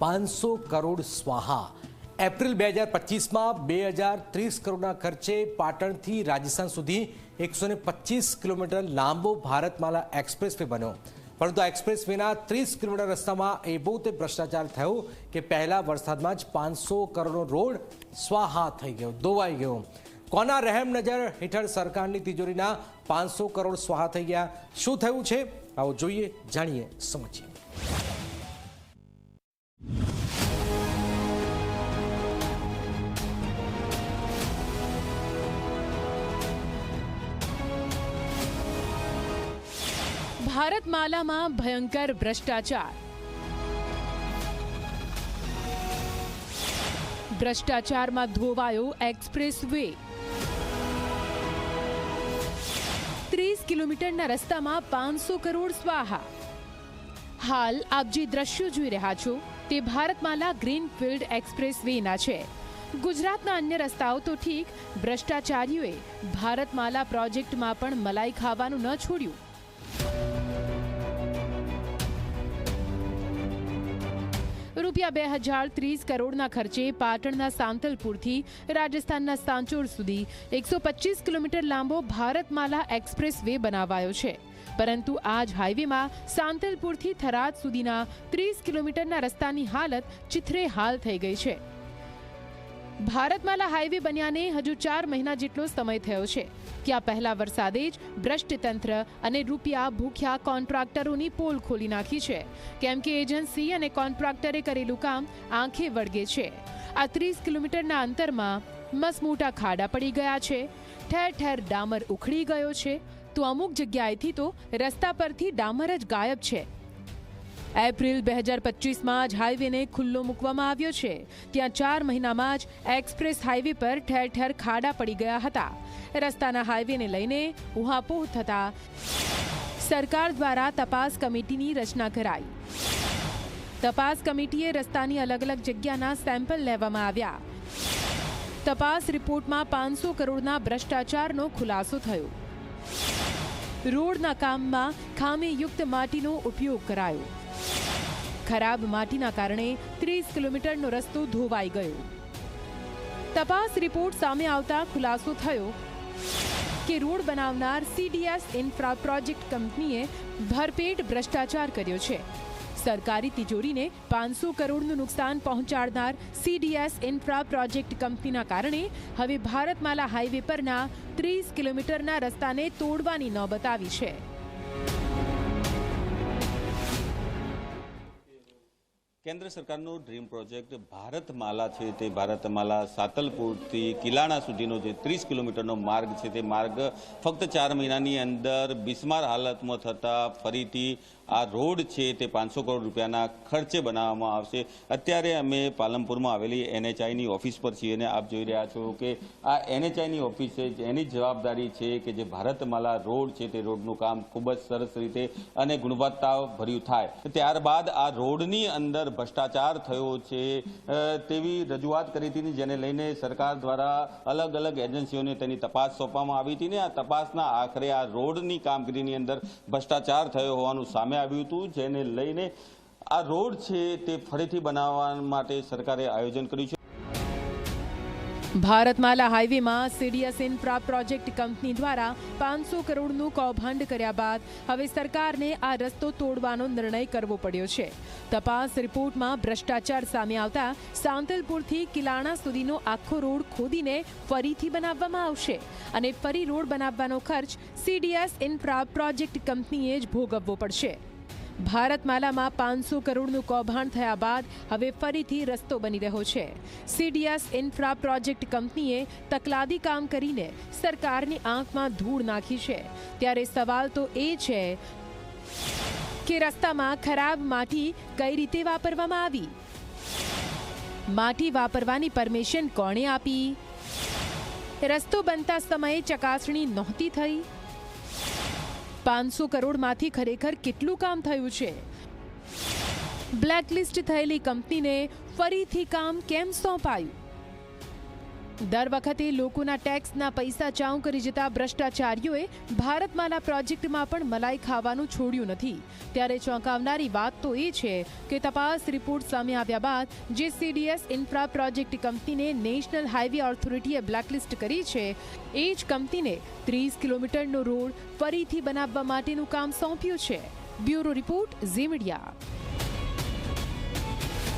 પાંચસો કરોડ સ્વાહા. એપ્રિલ બે હજાર પચીસમાં બે હજાર ત્રીસ કરોડના ખર્ચે પાટણથી રાજસ્થાન સુધી એકસો ને પચીસ કિલોમીટર લાંબો ભારતમાલા એક્સપ્રેસ વે બન્યો. પરંતુ આ એક્સપ્રેસ વેના ત્રીસ કિલોમીટર રસ્તામાં એવો તે ભ્રષ્ટાચાર થયો કે પહેલા વરસાદમાં જ પાંચસો કરોડનો રોડ સ્વાહા થઈ ગયો, ધોવાઈ ગયો. કોના રહેમ નજર હેઠળ સરકારની તિજોરીના પાંચસો કરોડ સ્વાહા થઈ ગયા? શું થયું છે? આવો જોઈએ, જાણીએ, સમજીએ. ભારતમાલામાં ભયંકર ભ્રષ્ટાચાર. ભ્રષ્ટાચારમાં ધોવાયો એક્સપ્રેસ વે ત્રીસ કિલોમીટરના રસ્તામાં પાંચસો કરોડ સ્વાહા. હાલ આપ જે દ્રશ્યો જોઈ રહ્યા છો, તે ભારતમાલા ગ્રીનફિલ્ડ એક્સપ્રેસ વેના છે. ગુજરાતના અન્ય રસ્તાઓ તો ઠીક, ભ્રષ્ટાચારીઓએ ભારતમાલા પ્રોજેક્ટમાં પણ મલાઈ ખાવાનું ન છોડ્યું. રૂપિયા બે હજાર ત્રીસ કરોડના ખર્ચે પાટણના સાંતલપુરથી રાજસ્થાનના સાંચોર સુધી એકસો પચીસ કિલોમીટર લાંબો ભારતમાલા એક્સપ્રેસ વે બનાવાયો છે. પરંતુ આ જ હાઈવેમાં સાંતલપુરથી થરાદ સુધીના ત્રીસ કિલોમીટરના રસ્તાની હાલત ચિથરે હાલ થઈ ગઈ છે. ભારતમાલા હાઈવે બન્યાને હજુ ચાર મહિના જેટલો સમય થયો છે. ત્યાં પહેલા વરસાદે જ ભ્રષ્ટ તંત્ર અને રૂપિયા ભૂખ્યા કોન્ટ્રાક્ટરોની પોલ ખોલી નાખી છે. કેમ કે એજન્સી અને કોન્ટ્રાક્ટરે કરેલું કામ આંખે વળગે છે. આ ત્રીસ કિલોમીટરના અંતરમાં મસમોટા ખાડા પડી ગયા છે. ઠેર ઠેર ડામર ઉખડી ગયો છે. તો અમુક જગ્યાએથી તો રસ્તા પરથી ડામર જ ગાયબ છે. એપ્રિલ બે હજાર પચીસમાં જ હાઈવેને ખુલ્લો મૂકવામાં આવ્યો છે. ત્યાં ચાર મહિનામાં જ એક્સપ્રેસ હાઈવે પર ઠેર ઠેર ખાડા પડી ગયા હતા. રસ્તાના હાઈવેને લઈને ઉહાપોહ થતા સરકાર દ્વારા તપાસ કમિટીની રચના કરાઈ. તપાસ કમિટીએ રસ્તાની અલગ અલગ જગ્યાના સેમ્પલ લેવામાં આવ્યા. તપાસ રિપોર્ટમાં પાંચસો કરોડના ભ્રષ્ટાચારનો ખુલાસો થયો. રોડના કામમાં ખામીયુક્ત માટીનો ઉપયોગ કરાયો. ખરાબ માટીના કારણે ત્રીસ કિલોમીટરનો રસ્તો ધોવાઈ ગયો. તપાસ રિપોર્ટ સામે આવતા ખુલાસો થયો કે રોડ બનાવનાર સીડીએસ ઇન્ફ્રા પ્રોજેક્ટ કંપનીએ ભરપેટ ભ્રષ્ટાચાર કર્યો છે. સરકારી તિજોરીને પાંચસો કરોડનું નુકસાન પહોંચાડનાર સીડીએસ ઇન્ફ્રા પ્રોજેક્ટ કંપનીના કારણે હવે ભારતમાલા હાઈવે પરના ત્રીસ કિલોમીટરના રસ્તાને તોડવાની નોબત આવી છે. કેન્દ્ર સરકારનો ડ્રીમ પ્રોજેક્ટ ભારતમાલા છે તે ભારતમાલા સાતલપુરથી કિલાણા સુધીનો જે ત્રીસ કિલોમીટરનો માર્ગ છે તે માર્ગ ફક્ત ચાર મહિનાની અંદર બિસ્માર હાલતમાં થતાં ફરીથી આ રોડ છે તે પાંચસો કરોડ રૂપિયાના ખર્ચે બનાવવામાં આવશે. અત્યારે અમે પાલનપુરમાં આવેલી એનએચઆઈની ઓફિસ પર છીએ અને આપ જોઈ રહ્યા છો કે આ એનએચઆઈની ઓફિસ છે એની જવાબદારી છે કે જે ભારતમાલા રોડ છે તે રોડનું કામ ખૂબ જ સરસ રીતે અને ગુણવત્તા ભર્યું થાય. ત્યારબાદ આ રોડની અંદર ભ્રષ્ટાચાર થયો છે. તેવી રજૂઆત કરી હતી જેને લઈને સરકાર દ્વારા અલગ અલગ એજન્સીઓને તેની તપાસ સોંપવામાં આવી હતી ને આ તપાસના આખરે આ રોડની કામગીરીની અંદર ભ્રષ્ટાચાર થયો હોવાનું સામે આવ્યું હતું, જેને લઈને આ રોડ છે તે ફરીથી બનાવવા માટે સરકારે આયોજન કર્યું છે. ભારતમાલા હાઈવેમાં સીડીએસ ઇન્ફ્રા પ્રોજેક્ટ કંપની દ્વારા પાંચસો કરોડનું કૌભાંડ કર્યા બાદ હવે સરકારને આ રસ્તો તોડવાનો નિર્ણય કરવો પડ્યો છે. તપાસ રિપોર્ટમાં ભ્રષ્ટાચાર સામે આવતા સાંતલપુરથી કિલાણા સુધીનો આખો રોડ ખોદીને ફરીથી બનાવવામાં આવશે અને ફરી રોડ બનાવવાનો ખર્ચ સીડીએસ ઇન્ફ્રા પ્રોજેક્ટ કંપનીએ જ ભોગવવો પડશે. ભારતમાલામાં પાંચસો કરોડનું કૌભાંડ થયા બાદ હવે ફરીથી રસ્તો બની રહ્યો છે. સીડીએસ ઇન્ફ્રા પ્રોજેક્ટ કંપનીએ તકલાદી કામ કરીને સરકારની આંખમાં ધૂળ નાખી છે. ત્યારે સવાલ તો એ છે કે રસ્તામાં ખરાબ માટી કઈ રીતે વાપરવામાં આવી? માટી વાપરવાની પરમિશન કોણે આપી? રસ્તો બનતા સમયે ચકાસણી નહોતી થઈ? પાંચસો કરોડમાંથી ખરેખર કેટલું કામ થયું છે? બ્લેકલિસ્ટ થયેલી કંપનીને ફરીથી કામ કેમ સોંપાયું? દર વખતે લોકોના ટેક્સના પૈસા ચાઉ કરી જતા ભ્રષ્ટાચારીઓએ ભારતમાલા પ્રોજેક્ટમાં પણ મલાઈ ખાવાનું છોડ્યું નથી. ત્યારે ચોંકાવનારી વાત તો એ છે કે તપાસ રિપોર્ટ સામે આવ્યા બાદ જે સીડીએસ ઇન્ફ્રા પ્રોજેક્ટ કંપનીને નેશનલ હાઈવે ઓથોરિટીએ બ્લેકલિસ્ટ કરી છે, એ જ કંપનીને ત્રીસ કિલોમીટરનો રોડ ફરીથી બનાવવા માટેનું કામ સોંપ્યું છે. Bureau report Zee media.